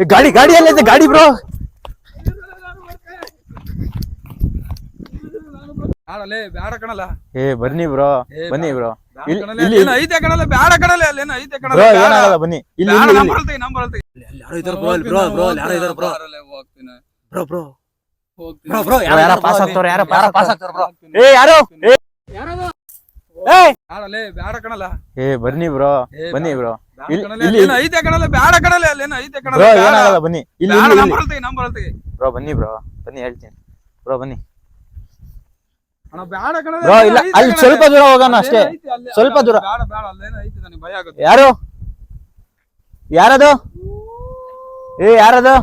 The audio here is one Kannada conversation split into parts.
ಗಾಡಿ ಗಾಡಿ ಇದೆ ಗಾಡಿ ಬ್ರೋ ಬ್ಯಾಡ ಕಣಲ್ಲ. ಏ ಬನ್ನಿ ಬ್ರೋ ಬನ್ನಿ ಬ್ರೋ ಇಲ್ಲಿ ಐತೆ ಕಣಲ್ಲ ಬ್ಯಾಡ ಅಲ್ಲೇನೋ ಐತೆ ಕಣಲ್ಲ ಏನಾಗಲ್ಲ ಬನ್ನಿ. ಇಲ್ಲಿ ಬ್ಯಾಡ, ಇಲ್ಲಿ ನಂಬರ್ ಇಲ್ಲಿ. ಅಳ್ತೆ, ನಂಬರ್ ಅಳ್ತೆ. ಯಾರೋ ಇದಾರೆ ಬ್ರೋ ಅಲ್ಲಿ ಬ್ರೋ ಬ್ರೋ ಯಾರೋ ಇದಾರೆ ಬ್ರೋ ಬಾರಲೆ, ಹೋಗ್ತೀನಿ. ಬ್ರೋ ಬ್ರೋ ಹೋಗ್ತೀನಿ. ಬ್ರೋ ಬ್ರೋ ಯಾರೋ ಯಾರೋ ಪಾಸ್ ಆಗ್ತವ್ರೆ, ಆಗ್ತಾರೆ ಯಾರೋ ಯಾರೋ ಪಾಸ್ ಆಗ್ತಾರೆ ಬ್ರೋ ಏ ಯಾರು? ಏ! ಏ ಬ್ಯಾಡಲೇ, ಬ್ಯಾಡ ಕಣಲ್ಲ. ಏ ಬನ್ನಿ ಬ್ರೋ ಏ, ಬನ್ನಿ ಬ್ರೋ ಐತೆ ಕಣಲೆ ಬ್ಯಾಡ ಕಣಲೆ ಅಲ್ಲೇನೋ ಐತೆ ಕಣಲೆ ಬ್ರೋ ಏನಾಗಲ್ಲ ಬನ್ನಿ. ಇಲ್ಲಿ ಇಲ್ಲಿ ಇಲ್ಲಿ. ನಂಬರ್ ಅಳ್ತೆ, ನಂಬರ್ ಅಳ್ತೆ. ಬ್ರೋ ಬನ್ನಿ ಬ್ರೋ. ಬನ್ನಿ ಹೇಳ್ತೀನಿ. ಬ್ರೋ ಬನ್ನಿ. ಅಣ್ಣ, ಬ್ಯಾಡ ಕಣಲೆ, ಬ್ರೋ ಇಲ್ಲ ಅಲ್ಲಿ ಸ್ವಲ್ಪ ದೂರ ಹೋಗೋಣ ಅಷ್ಟೇ. ಸ್ವಲ್ಪ ದೂರ. ಬ್ಯಾಡ ಬ್ಯಾಡ ಅಲ್ಲೇನೋ ಐತೆ ನನಗೆ ಭಯ ಆಗುತ್ತೆ. ಯಾರು? ಯಾರದು? ಏ ಯಾರದು?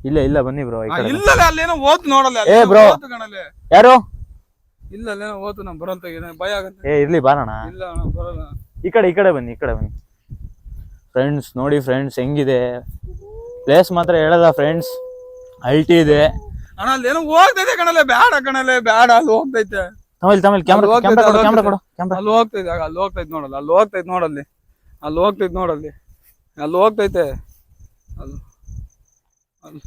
ಇಲ್ಲ ಇಲ್ಲ ಬನ್ನಿ ಬ್ರೋ ಈ ಆ, ಕಡೆ ಬನ್ನಿ. ಇಲ್ಲಲೆ ಅಲ್ಲೇನೋ ಓದ್ ನೋಡಲ್ಲ ಏ, ಕಣಲೆ. ಯಾರು? ಇಲ್ಲ ಅಲ್ಲೇನೋ ಓದ್ ನಮ್ ಬರಂತ ಭಯ ಆಗುತ್ತೆ. ಏ ಇರ್ಲಿ ಬಾರಣ್ಣ. ಇಲ್ಲ ಅಣ್ಣ ಬರಲ್ಲ. ಈ ಕಡೆ ಈ ಕಡೆ ಬನ್ನಿ ಈ ಕಡೆ ಬನ್ನಿ. ಫ್ರೆಂಡ್ಸ್ ನೋಡಿ ಫ್ರೆಂಡ್ಸ್ ಹೆಂಗಿದೆ? ಪ್ಲೇಸ್ ಮಾತ್ರ ಹೇಳಲ್ಲ ಫ್ರೆಂಡ್ಸ್ ಅಲ್ಟಿ ಇದೆ. ಅಣ್ಣ ಅಲ್ಲೇನೋ ಹೋಗ್ತೈತೆ ಕಣಲೆ ಬ್ಯಾಡ ಕಣಲೆ ಬ್ಯಾಡ ಅಲ್ಲಿ ಹೋಗ್ತೈತೆ. ತಮಿಳ್ ತಮಿಳ್ ಕ್ಯಾಮ್ರಾ ಅಲ್ಲಿ ಕ್ಯಾಮ್ರಾ ಕೊಡು ಕ್ಯಾಮ್ರಾ ಕೊಡು ಕ್ಯಾಮ್ರಾ ಅಲ್ಲಿ ಹೋಗ್ತೈತೆ ಅಲ್ಲಿ ಹೋಗ್ತೈತೆ ನೋಡಲ್ಲ ಅಲ್ಲಿ ಹೋಗ್ತೈತೆ ನೋಡಲ್ಲಿ ಅಲ್ಲಿ ಹೋಗ್ತೈತೆ ನೋಡಲ್ಲಿ ಅಲ್ಲಿ ಹೋಗ್ತೈತೆ. ಅಲ್ಲಿ ಅಲ್ಲಿ.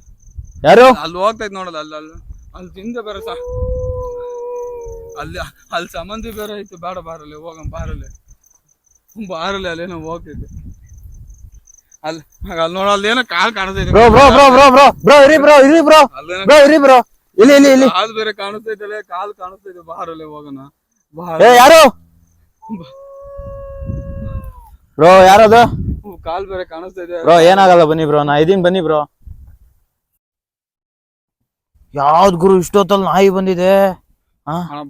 ಯಾರು? ಅಲ್ಲಿ ಹೋಗ್ತೈತೆ ನೋಡಲ್ಲ ಅಲ್ಲಿ ಅಲ್ಲಿ ಅಲ್ಲಿ ತಿಂದೆ ಬೇರೆ ಸಹ ಅಲ್ಲಿ ಅಲ್ಲಿ ಸಂಬಂಧಿ ಬೇರೆ ಐತೆ ಬೇಡ ಬಾರಲ್ಲಿ ಹೋಗಂ ಬಾರಲ್ಲಿ. ಬಾರಲ್ಲಿ ಅಲ್ಲೇನೋ ಹೋಗ್ತೈತೆ ಅಲ್ಲಿ ಅಲ್ಲಿ ನೋಡ ಅಲ್ಲೇನೋ ಕಾಲ್ ಕಾಣಿಸ್ತೈತೆ bro bro bro bro bro bro ಇರಿ ಬ್ರೋ ಇರಿ ಬ್ರೋ. ಬ್ರೋ ಇರಿ ಬ್ರೋ. ಇಲ್ಲಿ ಇಲ್ಲಿ ಇಲ್ಲಿ. ಕಾಲ್ ಬೇರೆ ಕಾಣಿಸ್ತೈತೆ ಕಾಲ್ ಕಾಣಿಸ್ತೈತೆ ಬಾರಲ್ಲಿ ಹೋಗೋಣ. ಏ ಯಾರು? ಬ್ರೋ ಯಾರದು? ಕಾಲ್ ಬೇರೆ ಕಾಣಿಸ್ತೈತೆ ಬ್ರೋ ಏನಾಗಲ್ಲ ಬನ್ನಿ ಬ್ರೋ ನಾ ಇದೀನಿ ಬನ್ನಿ ಬ್ರೋ. ಯಾವ್ದು ಗುರು ಇಷ್ಟೊತ್ತಲ್ಲಿ ನಾಯಿ ಬಂದಿದೆ?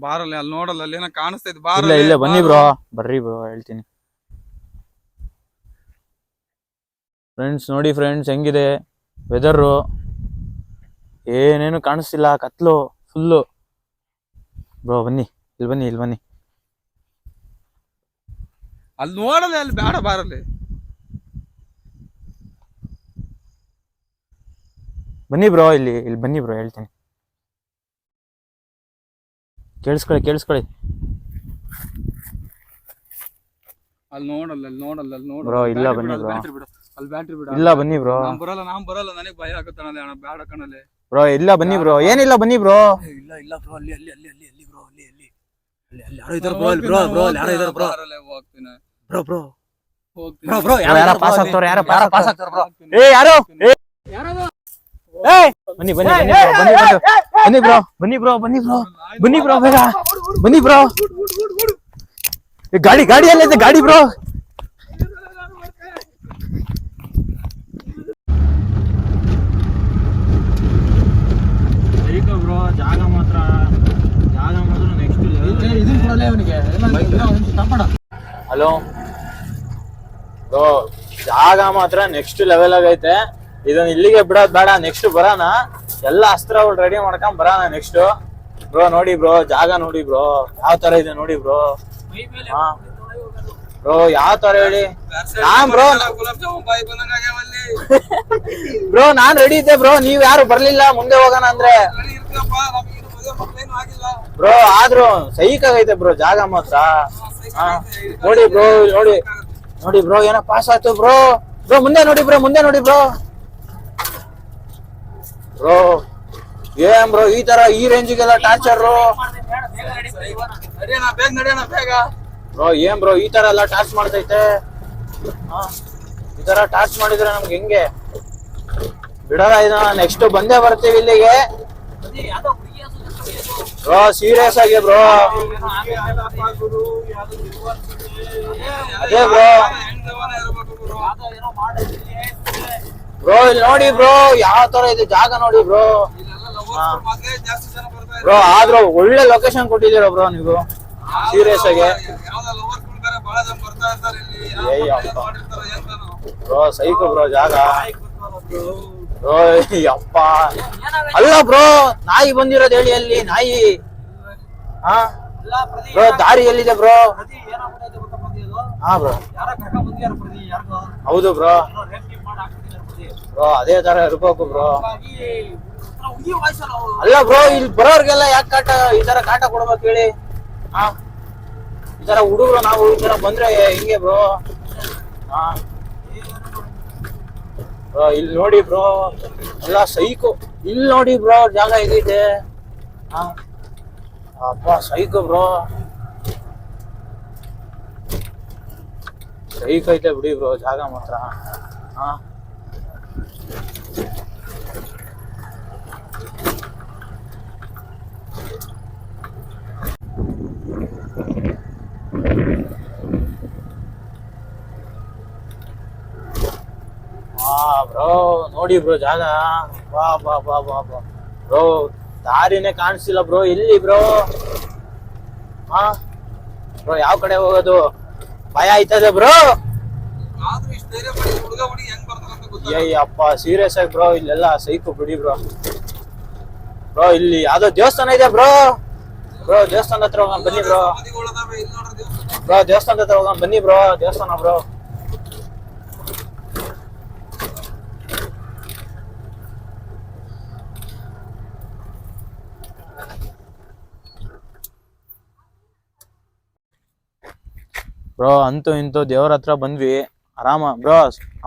ಬಾರಲ್ಲಿ ಅಲ್ಲಿ ನೋಡಲ್ಲ ಅಲ್ಲಿ ಏನೋ ಕಾಣಿಸ್ತೈತೆ ಬಾರಲ್ಲಿ. ಇಲ್ಲ ಬನ್ನಿ ಬ್ರೋ. ಬರ್ರಿ ಬ್ರೋ ಹೇಳ್ತೀನಿ. ಫ್ರೆಂಡ್ಸ್ ನೋಡಿ ಫ್ರೆಂಡ್ಸ್ ಹೆಂಗಿದೆ? ವೆದರು ಏನೇನು ಕಾಣಿಸ್ತಿಲ್ಲ? ಕತ್ಲು ಫುಲ್ಲು ಬ್ರೋ ಬನ್ನಿ. ಇಲ್ಲಿ ಬನ್ನಿ ಇಲ್ಲಿ ಬನ್ನಿ. ಅಲ್ಲಿ ನೋಡಲ್ಲ ಅಲ್ಲಿ ಬೇಡ ಬಾರಲ್ಲಿ. ಬನ್ನಿ ಬ್ರೋ ಇಲ್ಲಿ ಇಲ್ಲಿ ಬನ್ನಿ ಬ್ರೋ ಹೇಳ್ತೀನಿ. ಕೇಳಿಸ್ಕೊಳ್ಳಿ ಕೇಳಿಸ್ಕೊಳ್ಳಿ. ಅಲ್ಲಿ ನೋಡಲ್ಲ ಅಲ್ಲಿ ನೋಡಲ್ಲ ಅಲ್ಲಿ ನೋಡ ಬ್ರೋ ಇಲ್ಲ ಬನ್ನಿ ಬ್ರೋ ಬ್ಯಾಟ್ರಿ ಬಿಡು ಅಲ್ಲಿ ಬ್ಯಾಟ್ರಿ ಬಿಡು ಇಲ್ಲ ಬನ್ನಿ ಬ್ರೋ ನಾನು ಬರಲ್ಲ ನಾನು ಬರಲ್ಲ ನನಗೆ ಭಯ ಆಗುತ್ತೆ ಅಣ್ಣ ಬೇಡ ಕಣಲೆ ಬ್ರೋ ಇಲ್ಲ ಬನ್ನಿ ಬ್ರೋ ಏನಿಲ್ಲ ಬನ್ನಿ ಬ್ರೋ ಇಲ್ಲ ಇಲ್ಲ ಬ್ರೋ ಅಲ್ಲಿ ಅಲ್ಲಿ ಅಲ್ಲಿ ಅಲ್ಲಿ ಅಲ್ಲಿ ಬ್ರೋ ಅಲ್ಲಿ ಅಲ್ಲಿ ಅಲ್ಲಿ ಅಲ್ಲಿ ಯಾರೋ ಇದ್ದಾರೆ ಬ್ರೋ ಅಲ್ಲಿ ಬ್ರೋ ಬ್ರೋ ಅಲ್ಲಿ ಯಾರೋ ಇದ್ದಾರೆ ಬ್ರೋ ಅಲ್ಲೇ ಹೋಗ್ತೀನಿ ಬ್ರೋ ಬ್ರೋ ಹೋಗ್ತೀನಿ ಬ್ರೋ ಬ್ರೋ ಯಾರೋ ಪಾಸ್ ಆಗ್ತಾರೆ ಯಾರೋ ಯಾರೋ ಪಾಸ್ ಆಗ್ತಾರೆ ಬ್ರೋ ಏ ಯಾರು ಏ ಏ ಬನ್ನಿ ಬನ್ನಿ ಬನ್ನಿ ಬ್ರೋ ಬನ್ನಿ ಬ್ರೋ ಬನ್ನಿ ಬ್ರೋ ಬನ್ನಿ ಬ್ರೋ ಬನ್ನಿ ಬ್ರೋ ಬೇಗ ಬನ್ನಿ ಬ್ರೋ ಗಾಡಿ ಗಾಡಿ ಎಲ್ಲೈತೆ ಗಾಡಿ ಬ್ರೋ ಬ್ರೋ ಜಾಗ ಮಾತ್ರ ಜಾಗ ಮಾತ್ರ ನೆಕ್ಸ್ಟ್ ಹಲೋ ಬ್ರೋ ಜಾಗ ಮಾತ್ರ ನೆಕ್ಸ್ಟ್ ಲೆವೆಲ್ ಆಗೈತೆ ಇದನ್ನ ಇಲ್ಲಿಗೆ ಬಿಡೋದ್ ಬೇಡ ನೆಕ್ಸ್ಟ್ ಬರೋಣ. ಎಲ್ಲ ಅಸ್ತ್ರಗಳು ರೆಡಿ ಮಾಡ್ಕೊಂಡ್ ಬರೋಣ ನೆಕ್ಸ್ಟ್ ಬ್ರೋ ನೋಡಿ ಬ್ರೋ ಜಾಗ ನೋಡಿ ಬ್ರೋ ಯಾವ ತರ ಇದೆ ನೋಡಿ ಬ್ರೋ ಬ್ರೋ ಯಾವ ತರ ಹೇಳಿ? ನಾನ್ ಬ್ರೋ ಬ್ರೋ ನಾನ್ ರೆಡಿ ಇದ್ದೆ ಬ್ರೋ. ನೀವ್ ಯಾರು ಬರ್ಲಿಲ್ಲ ಮುಂದೆ ಹೋಗೋಣ ಅಂದ್ರೆ. ಬ್ರೋ ಆದ್ರೂ ಸೈಕ್ ಆಗೈತೆ ಬ್ರೋ ಜಾಗ ಮಾತ್ರ. ನೋಡಿ ಬ್ರೋ ನೋಡಿ. ನೋಡಿ ಬ್ರೋ ಏನೋ ಪಾಸ್ ಆಯ್ತು ಬ್ರೋ. ಬ್ರೋ ಮುಂದೆ ನೋಡಿ ಬ್ರೋ ಮುಂದೆ ನೋಡಿ ಬ್ರೋ. ಬ್ರೋ ಏನ್ ಬ್ರೋ ಈ ತರ ಈ ರೇಂಜಿಗೆಲ್ಲ ಟಾರ್ಚರ್ ನಡಿಯೋಣ ಬೇಗ ನಡಿಯೋಣ ಬೇಗ. ಬ್ರೋ ಏನ್ ಬ್ರೋ ಈ ತರ ಎಲ್ಲ ಟಾರ್ಚ್ ಮಾಡ್ತೈತೆ? ಈ ತರ ಟಾರ್ಚ್ ಮಾಡಿದ್ರೆ ನಮ್ಗೆ ಹೆಂಗೆ? ಬಿಡಲ್ಲ ಇದನ್ನ ನೆಕ್ಸ್ಟ್ ಬಂದೇ ಬರ್ತೀವಿ ಇಲ್ಲಿಗೆ. ಬ್ರೋ ಸೀರಿಯಸ್ ಆಗಿ ಬ್ರೋ. ಅದೇ ಬ್ರೋ. ಬ್ರೋ ಇಲ್ಲಿ ನೋಡಿ ಬ್ರೋ ಯಾವ ತರ ಇದೆ ಜಾಗ ನೋಡಿ ಬ್ರೋ. ಬ್ರೋ ಆದ್ರೂ ಒಳ್ಳೆ ಲೊಕೇಶನ್ ಕೊಟ್ಟಿದ್ದೀರಾ ಬ್ರೋ ನೀವು? ಸೀರಿಯಸ್ ಆಗಿ. ಬ್ರೋ ಸೈಕು ಬ್ರೋ ಜಾಗ. ಬ್ರೋ ಅಪ್ಪ. ಅಲ್ಲ ಬ್ರೋ ನಾಯಿ ಬಂದಿರೋದು ಹೇಳಿ ಅಲ್ಲಿ ನಾಯಿ. ಹಾ? ಬ್ರೋ ದಾರಿ ಎಲ್ಲಿದೆ ಬ್ರೋ ಹಾ ಬ್ರೋ ಹೌದು ಬ್ರೋ ಬ್ರೋ ಅದೇ ತರ ಇರ್ಬೇಕು ಬ್ರೋ ಅಲ್ಲ ಬ್ರೋ ಇಲ್ಲಿ ಬರೋರ್ಗೆಲ್ಲ ಯಾಕೆ ಕಾಟ ಈ ತರ ಕಾಟ ಕೊಡ್ಬೇಕು ಹೇಳಿ? ತರ ಹುಡುಗರು ನಾವು ತರ ಬಂದ್ರೆ ಹಿಂಗೆ ಬ್ರೋ. ಬ್ರೋ, ಇಲ್ಲಿ ನೋಡಿ ಬ್ರೋ, ಎಲ್ಲ ಸೈಕು. ಇಲ್ಲಿ ನೋಡಿ ಬ್ರೋ, ಜಾಗ ಹೇಗಿದೆ. ಹಾ ಅಪ್ಪ, ಸೈಕು ಬ್ರೋ. ಸೈಕ್ ಐತೆ ಬಿಡಿ ಬ್ರೋ, ಜಾಗ ಮಾತ್ರ. ಹಾ ಆ ಬ್ರೋ ನೋಡಿ ಬ್ರೋ ಜಾಗ. ಬಾ ಬಾ ಬಾ ಬಾ ಬಾ ಬ್ರೋ ದಾರಿನೇ ಕಾಣಿಸ್ತಿಲ್ಲ ಬ್ರೋ ಎಲ್ಲಿ ಬ್ರೋ. ಹಾ? ಬ್ರೋ ಯಾವ ಕಡೆ ಹೋಗೋದು? ಭಯ ಆಯ್ತದೆ ಬ್ರೋ. ಅಯ್ಯಪ್ಪ ಸೀರಿಯಸ್ ಆಗಿ ಬ್ರೋ ಇಲ್ಲೆಲ್ಲ ಸೈಕು ಬಿಡಿ ಬ್ರೋ. ಬ್ರೋ ಇಲ್ಲಿ ಯಾವ್ದೋ ದೇವಸ್ಥಾನ ಇದೆ ಬ್ರೋ. ಬ್ರೋ ದೇವಸ್ಥಾನ ಹತ್ರ ಹೋಗೋಣ ಬನ್ನಿ ಬ್ರೋ. ಬ್ರೋ ಇಲ್ಲಿ ನೋಡ್ರಿ ದೇವಸ್ಥಾನ. ಬ್ರೋ ದೇವಸ್ಥಾನದ ಹತ್ರ ಹೋಗೋಣ ಬನ್ನಿ ಬ್ರೋ ದೇವಸ್ಥಾನ ಬ್ರೋ. ಬ್ರೋ ಅಂತೂ ಇಂತೂ ದೇವ್ರ ಹತ್ರ ಬಂದ್ವಿ. ಆರಾಮ ಬ್ರೋ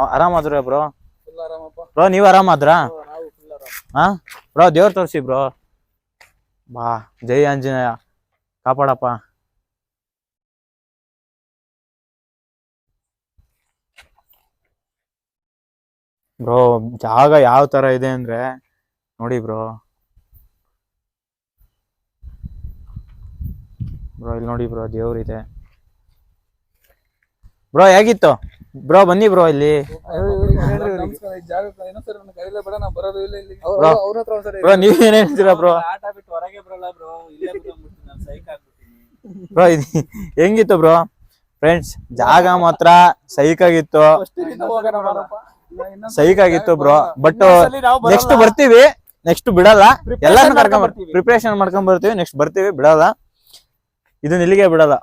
ಆರಾಮಾದ್ರ ಬ್ರೋ? ಬ್ರೋ ನೀವ್ ಆರಾಮಾದ್ರಾ ಹಾ? ಬ್ರೋ ದೇವ್ರ ತೋರಿಸಿ ಬ್ರೋ. ಬಾ ಜೈ ಆಂಜನೇಯ. ಕಾಪಾಡಪ್ಪ. ಬ್ರೋ ಜಾಗ ಯಾವ ತರ ಇದೆ ಅಂದ್ರೆ ನೋಡಿ ಬ್ರೋ. ಬ್ರೋ ಇಲ್ಲಿ ನೋಡಿ ಬ್ರೋ ದೇವ್ರಿದೆ ಬ್ರೋ ಹೇಗಿತ್ತು? ಬ್ರೋ ಬನ್ನಿ ಬ್ರೋ ಇಲ್ಲಿ. ಬ್ರೋ ನೀವ್ ಏನ್ ಹೇಳ್ತೀರಾ ಬ್ರೋ ಬ್ರೋ ಇದು ಹೆಂಗಿತ್ತು ಬ್ರೋ ಫ್ರೆಂಡ್ಸ್ ಜಾಗ ಮಾತ್ರ ಸೈಕ್ ಆಗಿತ್ತು. ಸೈಕ್ ಆಗಿತ್ತು ಬ್ರೋ ಬಟ್. ನೆಕ್ಸ್ಟ್ ಬರ್ತೀವಿ. ನೆಕ್ಸ್ಟ್ ಬಿಡಲ್ಲ. ಎಲ್ಲಾನು ಕರ್ಕೊಂಡ್ ಬರ್ತೀವಿ. ಪ್ರಿಪರೇಷನ್ ಮಾಡ್ಕೊಂಡ್ ಬರ್ತೀವಿ. ನೆಕ್ಸ್ಟ್ ಬರ್ತೀವಿ ಬಿಡಲ್ಲ. ಇದನ್ನ ಇಲ್ಲಿಗೆ ಬಿಡಲ್ಲ.